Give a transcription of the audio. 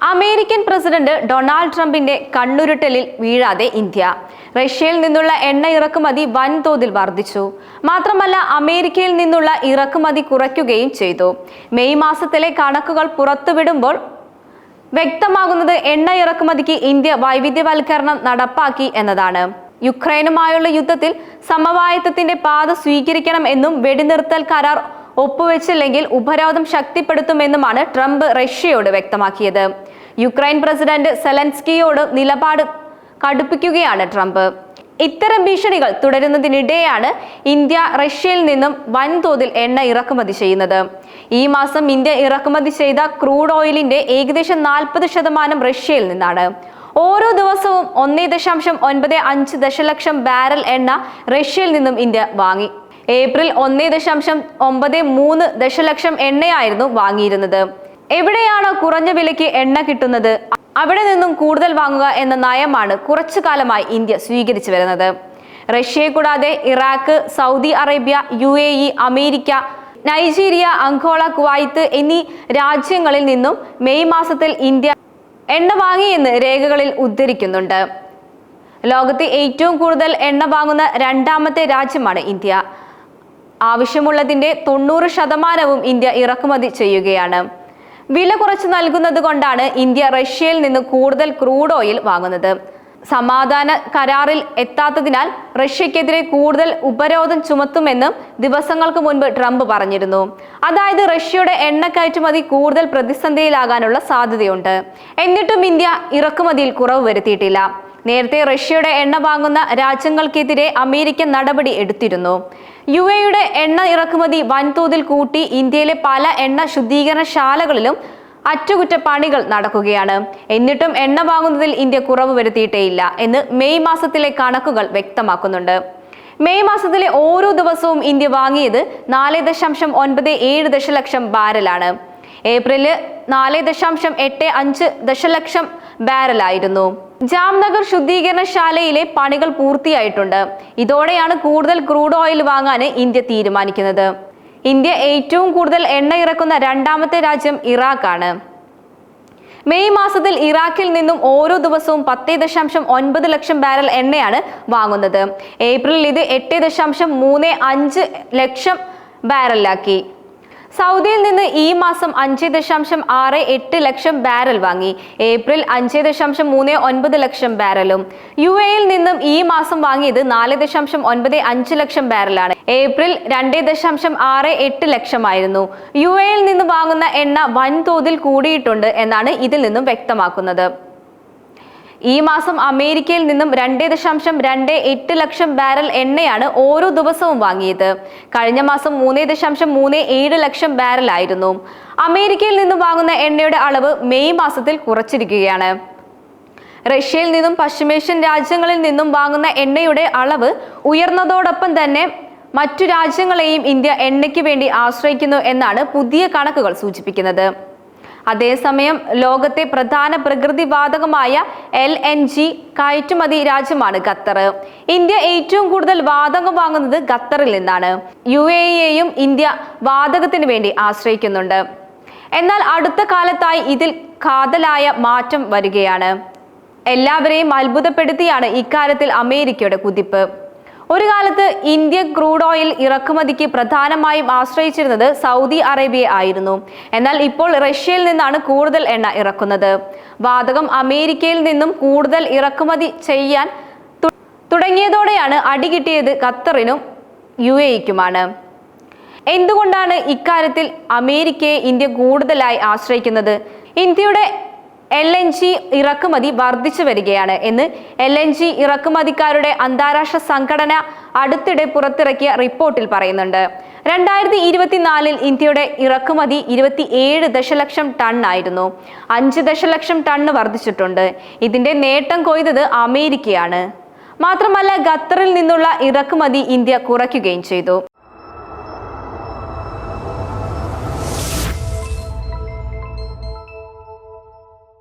American president Donald ട്രംപിന്റെ കണ്ണുരുട്ടലിൽ വീഴാതെ India. റഷ്യയിൽ നിന്നുള്ള എണ്ണ ഇറക്കുമതി വൻതോതിൽ വർദ്ധിച്ചു. മാത്രമല്ല അമേരിക്കയിൽ നിന്നുള്ള ഇറക്കുമതി കുറയ്ക്കുകയും ചെയ്തു. മെയ് മാസത്തിലെ കണക്കുകൾ പുറത്തുവിടുമ്പോൾ വ്യക്തമാകുന്നത് എണ്ണ ഇറക്കുമതിക്ക് ഇന്ത്യ വൈവിധ്യവൽക്കരണം നടപ്പാക്കി എന്നതാണ്. യുക്രൈനുമായുള്ള യുദ്ധത്തിൽ സമവായത്തത്തിന്റെ പാത സ്വീകരിക്കണം എന്നും വെടിനിർത്തൽ കരാർ ഒപ്പുവെച്ചില്ലെങ്കിൽ ഉപരോധം ശക്തിപ്പെടുത്തുമെന്നുമാണ് ട്രംപ് റഷ്യയോട് വ്യക്തമാക്കിയത്. യുക്രൈൻ പ്രസിഡന്റ് സെലൻസ്കിയോട് നിലപാട് കടുപ്പിക്കുകയാണ് ട്രംപ്. ഇത്തരം ഭീഷണികൾ തുടരുന്നതിനിടെയാണ് ഇന്ത്യ റഷ്യയിൽ നിന്നും വൻതോതിൽ എണ്ണ ഇറക്കുമതി ചെയ്യുന്നത്. ഈ മാസം ഇന്ത്യ ഇറക്കുമതി ചെയ്ത ക്രൂഡ് ഓയിലിന്റെ ഏകദേശം നാൽപ്പത് ശതമാനം റഷ്യയിൽ നിന്നാണ്. ഓരോ ദിവസവും ഒന്നേ ദശാംശം ഒൻപത് അഞ്ച് ദശലക്ഷം ബാരൽ എണ്ണ റഷ്യയിൽ നിന്നും ഇന്ത്യ വാങ്ങി. ഏപ്രിൽ ഒന്നേ ദശാംശം ഒമ്പത് മൂന്ന് ദശലക്ഷം എണ്ണയായിരുന്നു വാങ്ങിയിരുന്നത്. എവിടെയാണോ കുറഞ്ഞ വിലയ്ക്ക് എണ്ണ കിട്ടുന്നത്? അവിടെ നിന്നും കൂടുതൽ വാങ്ങുക എന്ന നയമാണ് കുറച്ചു കാലമായി ഇന്ത്യ സ്വീകരിച്ചു വരുന്നത്. റഷ്യയെ കൂടാതെ Iraq Saudi Arabia U A E America Nigeria Angola Kuwait എന്നീ രാജ്യങ്ങളിൽ നിന്നും മെയ് മാസത്തിൽ ഇന്ത്യ എണ്ണ വാങ്ങിയെന്ന് രേഖകളിൽ ഉദ്ധരിക്കുന്നുണ്ട്. ലോകത്ത് ഏറ്റവും കൂടുതൽ എണ്ണ വാങ്ങുന്ന രണ്ടാമത്തെ രാജ്യമാണ് ഇന്ത്യ. ആവശ്യമുള്ളതിന്റെ തൊണ്ണൂറ് ശതമാനവും ഇന്ത്യ ഇറക്കുമതി ചെയ്യുകയാണ്. വില കുറച്ച് നൽകുന്നത് കൊണ്ടാണ് ഇന്ത്യ റഷ്യയിൽ നിന്ന് കൂടുതൽ ക്രൂഡ് ഓയിൽ വാങ്ങുന്നത്. സമാധാന കരാറിൽ എത്താത്തതിനാൽ റഷ്യക്കെതിരെ കൂടുതൽ ഉപരോധം ചുമത്തുമെന്നും ദിവസങ്ങൾക്ക് മുൻപ് ട്രംപ് പറഞ്ഞിരുന്നു. അതായത് റഷ്യയുടെ എണ്ണ കയറ്റുമതി കൂടുതൽ പ്രതിസന്ധിയിലാകാനുള്ള സാധ്യതയുണ്ട്. എന്നിട്ടും ഇന്ത്യ ഇറക്കുമതിയിൽ കുറവ് വരുത്തിയിട്ടില്ല. നേരത്തെ റഷ്യയുടെ എണ്ണ വാങ്ങുന്ന രാജ്യങ്ങൾക്കെതിരെ അമേരിക്ക നടപടി എടുത്തിരുന്നു. യു എയുടെ എണ്ണ ഇറക്കുമതി വൻതോതിൽ കൂട്ടി ഇന്ത്യയിലെ പല എണ്ണ ശുദ്ധീകരണശാലകളിലും അറ്റകുറ്റപ്പണികൾ നടക്കുകയാണ്. എന്നിട്ടും എണ്ണ വാങ്ങുന്നതിൽ ഇന്ത്യ കുറവ് വരുത്തിയിട്ടേയില്ല എന്ന് മെയ് മാസത്തിലെ കണക്കുകൾ വ്യക്തമാക്കുന്നുണ്ട്. മെയ് മാസത്തിലെ ഓരോ ദിവസവും ഇന്ത്യ വാങ്ങിയത് നാല് ദശാംശം ഒൻപത് ഏഴ് ദശലക്ഷം ബാരലാണ്. ഏപ്രിൽ നാല് ദശാംശം എട്ട് അഞ്ച് ദശലക്ഷം ബാരലായിരുന്നു. ജാംനഗർ ശുദ്ധീകരണശാലയിലെ പണികൾ പൂർത്തിയായിട്ടുണ്ട്. ഇതോടെയാണ് കൂടുതൽ ക്രൂഡ് ഓയിൽ വാങ്ങാൻ ഇന്ത്യ തീരുമാനിക്കുന്നത്. ഇന്ത്യ ഏറ്റവും കൂടുതൽ എണ്ണ ഇറക്കുന്ന രണ്ടാമത്തെ രാജ്യം ഇറാഖാണ്. മെയ് മാസത്തിൽ ഇറാഖിൽ നിന്നും ഓരോ ദിവസവും പത്ത് ദശാംശം ഒൻപത് ലക്ഷം ബാരൽ എണ്ണയാണ് വാങ്ങുന്നത്. ഏപ്രിലിൽ ഇത് എട്ട് ദശാംശം മൂന്ന് അഞ്ച് ലക്ഷം ബാരലാക്കി സൗദിയിൽ നിന്ന് ഈ മാസം അഞ്ച് ദശാംശം ആറ് എട്ട് ലക്ഷം ബാരൽ വാങ്ങി. ഏപ്രിൽ അഞ്ച് ദശാംശം മൂന്ന് ഒൻപത് ലക്ഷം ബാരലും. യു എയിൽ നിന്നും ഈ മാസം വാങ്ങിയത് നാല് ദശാംശം ഒൻപത് അഞ്ച് ലക്ഷം ബാരലാണ്. ഏപ്രിൽ രണ്ട് ദശാംശം ആറ് എട്ട് ലക്ഷമായിരുന്നു. യു എയിൽ നിന്ന് വാങ്ങുന്ന എണ്ണ വൻതോതിൽ കൂടിയിട്ടുണ്ട് എന്നാണ് ഇതിൽ നിന്നും വ്യക്തമാക്കുന്നത്. ഈ മാസം അമേരിക്കയിൽ നിന്നും രണ്ട് ദശാംശം രണ്ട് എട്ട് ലക്ഷം ബാരൽ എണ്ണയാണ് ഓരോ ദിവസവും വാങ്ങിയത്. കഴിഞ്ഞ മാസം മൂന്ന് ദശാംശം മൂന്ന് ഏഴ് ലക്ഷം ബാരൽ ആയിരുന്നു. അമേരിക്കയിൽ നിന്നും വാങ്ങുന്ന എണ്ണയുടെ അളവ് മെയ് മാസത്തിൽ കുറച്ചിരിക്കുകയാണ്. റഷ്യയിൽ നിന്നും പശ്ചിമേഷ്യൻ രാജ്യങ്ങളിൽ നിന്നും വാങ്ങുന്ന എണ്ണയുടെ അളവ് ഉയർന്നതോടൊപ്പം തന്നെ മറ്റു രാജ്യങ്ങളെയും ഇന്ത്യ എണ്ണയ്ക്ക് വേണ്ടി ആശ്രയിക്കുന്നു എന്നാണ് പുതിയ കണക്കുകൾ സൂചിപ്പിക്കുന്നത്. അതേസമയം ലോകത്തെ പ്രധാന പ്രകൃതിവാതകമായ എൽ എൻ ജി കയറ്റുമതി രാജ്യമാണ് ഖത്തർ. ഇന്ത്യ ഏറ്റവും കൂടുതൽ വാതകം വാങ്ങുന്നത് ഖത്തറിൽ നിന്നാണ്. യു എയെയും ഇന്ത്യ വാതകത്തിന് വേണ്ടി ആശ്രയിക്കുന്നുണ്ട്. എന്നാൽ അടുത്ത കാലത്തായി ഇതിൽ കാതലായ മാറ്റം വരികയാണ്. എല്ലാവരെയും അത്ഭുതപ്പെടുത്തിയാണ് ഇക്കാര്യത്തിൽ അമേരിക്കയുടെ കുതിപ്പ്. ഒരു കാലത്ത് ഇന്ത്യ ക്രൂഡ് ഓയിൽ ഇറക്കുമതിക്ക് പ്രധാനമായും ആശ്രയിച്ചിരുന്നത് സൗദി അറേബ്യ ആയിരുന്നു. എന്നാൽ ഇപ്പോൾ റഷ്യയിൽ നിന്നാണ് കൂടുതൽ എണ്ണ ഇറക്കുന്നത്. വാതകം അമേരിക്കയിൽ നിന്നും കൂടുതൽ ഇറക്കുമതി ചെയ്യാൻ തുടങ്ങിയതോടെയാണ് അടി കിട്ടിയത് ഖത്തറിനും യു എക്കുമാണ് എന്തുകൊണ്ടാണ് ഇക്കാര്യത്തിൽ അമേരിക്കയെ ഇന്ത്യ കൂടുതലായി ആശ്രയിക്കുന്നത്? ഇന്ത്യയുടെ എൽ എൻ ജി ഇറക്കുമതി വർദ്ധിച്ചു വരികയാണ് എന്ന് എൽ എൻ ജി ഇറക്കുമതിക്കാരുടെ അന്താരാഷ്ട്ര സംഘടന അടുത്തിടെ പുറത്തിറക്കിയ റിപ്പോർട്ടിൽ പറയുന്നുണ്ട്. രണ്ടായിരത്തി ഇരുപത്തിനാലിൽ ഇന്ത്യയുടെ ഇറക്കുമതി ഇരുപത്തി ഏഴ് ദശലക്ഷം ടൺ ആയിരുന്നു. അഞ്ച് ദശലക്ഷം ടണ്ണ് വർദ്ധിച്ചിട്ടുണ്ട്. ഇതിന്റെ നേട്ടം കൊയ്തത് അമേരിക്കയാണ്. മാത്രമല്ല ഖത്തറിൽ നിന്നുള്ള ഇറക്കുമതി ഇന്ത്യ കുറയ്ക്കുകയും ചെയ്തു.